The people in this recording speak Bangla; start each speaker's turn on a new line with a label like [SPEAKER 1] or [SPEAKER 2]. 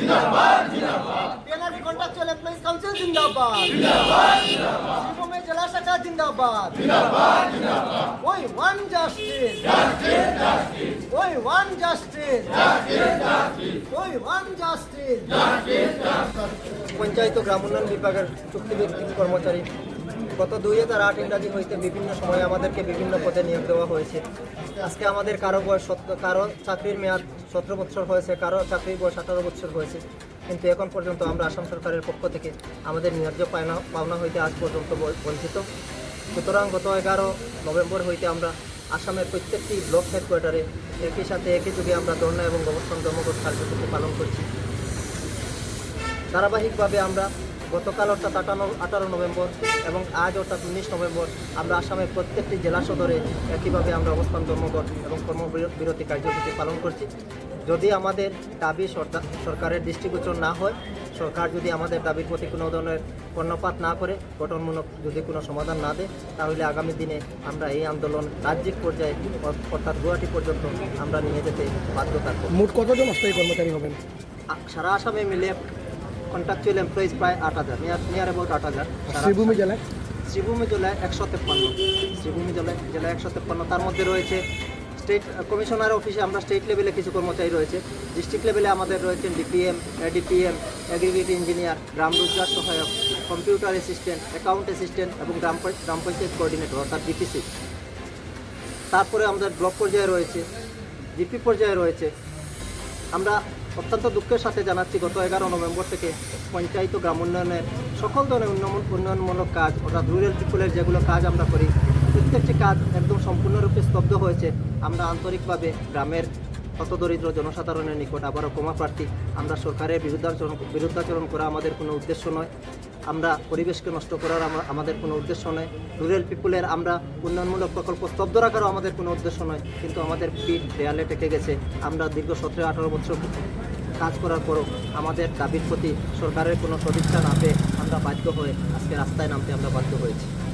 [SPEAKER 1] জিন্দাবাদ। এনআরসি কন্ট্রাকচুয়াল এমপ্লয়িজ কাউন্সিল জিন্দাবাদ। বীরভূমে জেলা শাখা জিন্দাবাদ। ওই ওয়ান জাস্টিস। ওই ওয়ান জাস্টিস। ওই ওয়ান জাস্টিস। পঞ্চায়েত ও গ্রাম উন্নয়ন বিভাগের চুক্তিভিত্তিক কর্মচারী গত দুই হাজার আট ইংরাজি হইতে বিভিন্ন সময়ে আমাদেরকে বিভিন্ন পদে নিয়োগ দেওয়া হয়েছে। আজকে আমাদের কারও বয়স কারও চাকরির মেয়াদ সতেরো বছর হয়েছে, কারও চাকরির বয়স আঠারো বছর হয়েছে। কিন্তু এখন পর্যন্ত আমরা আসাম সরকারের পক্ষ থেকে আমাদের ন্যায্য পাওনা পাওনা হইতে আজ পর্যন্ত বঞ্চিত। সুতরাং গত এগারো নভেম্বর হইতে আমরা আসামের প্রত্যেকটি ব্লক হেডকোয়ার্টারে একই সাথে একই যুগে আমরা ধর্ণা এবং অবস্থান ধর্মঘট কার্যসূচি পালন করছি। ধারাবাহিকভাবে আমরা গতকাল অর্থাৎ আটান্ন আঠারো নভেম্বর এবং আজ অর্থাৎ উনিশ নভেম্বর আমরা আসামের প্রত্যেকটি জেলা সদরে একইভাবে আমরা অবস্থান ধর্মঘট এবং কর্মবিরতি কার্যসূচি পালন করছি। যদি আমাদের দাবি সরকারের দৃষ্টিগোচর না হয় সরকার যদি আমাদের দাবির প্রতি কোনো ধরনের কর্ণপাত না করে গঠনমূলক যদি কোনো সমাধান না দেয় তাহলে আগামী দিনে আমরা এই আন্দোলন রাজ্যিক পর্যায়ে অর্থাৎ গুয়াহাটি পর্যন্ত আমরা নিয়ে যেতে বাধ্য থাকব
[SPEAKER 2] মোট কতজন অস্থায়ী কর্মচারী হবেন?
[SPEAKER 1] সারা আসামে মিলে কন্ট্রাকচুয়াল এমপ্লয়িজ প্রায় আট হাজার নিয়ার নিয়ার অ্যাবাউট আট হাজার।
[SPEAKER 2] শ্রীভূমি জেলায়?
[SPEAKER 1] শ্রীভূমি জেলায় একশো তেপ্পান্ন। শ্রীভূমি জেলায় জেলায় একশো তেপ্পান্ন। তার মধ্যে রয়েছে স্টেট কমিশনার অফিসে আমরা স্টেট লেভেলে কিছু কর্মচারী রয়েছে। ডিস্ট্রিক্ট লেভেলে আমাদের রয়েছেন ডিপিএম এডিপিএম এগ্রিগেট ইঞ্জিনিয়ার গ্রাম রোজগার সহায়ক কম্পিউটার অ্যাসিস্ট্যান্ট অ্যাকাউন্ট অ্যাসিস্ট্যান্ট এবং গ্রাম গ্রাম পঞ্চায়েত কোঅর্ডিনেটর অর্থাৎ ডিপিসি তারপরে আমাদের ব্লক পর্যায়ে রয়েছে ডিপি পর্যায়ে রয়েছে। আমরা অত্যন্ত দুঃখের সাথে জানাচ্ছি, গত এগারো নভেম্বর থেকে পঞ্চায়েত গ্রাম উন্নয়নের সকল ধরনের উন্নয়ন, উন্নয়নমূলক কাজ, অর্থাৎ রুরাল পিপুলের যেগুলো কাজ আমরা করি, প্রত্যেকটি কাজ একদম সম্পূর্ণরূপে স্তব্ধ হয়েছে। আমরা আন্তরিকভাবে গ্রামের হতদরিদ্র জনসাধারণের নিকট আবারও ক্ষমা প্রার্থী। আমরা সরকারের বিরুদ্ধাচরণ বিরুদ্ধাচরণ করা আমাদের কোনো উদ্দেশ্য নয়। আমরা পরিবেশকে নষ্ট করার আমা- আমাদের কোনো উদ্দেশ্য নয়। রুরাল পিপুলের আমরা উন্নয়নমূলক প্রকল্প স্তব্ধ রাখারও আমাদের কোনো উদ্দেশ্য নয়। কিন্তু আমাদের পিঠ দেয়ালে টেকে গেছে। আমরা দীর্ঘ সতেরো, আঠারো বছর কাজ করার পরও আমাদের দাবির প্রতি সরকারের কোনো সদিচ্ছা না পেয়ে আমরা বাধ্য হয়ে আজকে রাস্তায় নামতে আমরা বাধ্য হয়েছি।